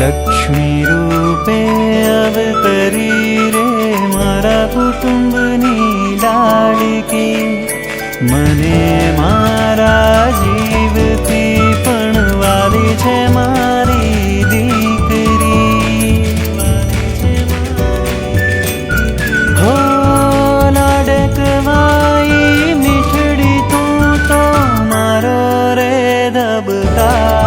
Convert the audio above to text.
लक्ष्मीरूपे પણ વાલી मारा મારી દીકરી હો લાડકવાઈ મીઠડી તું તો મારો રે दबका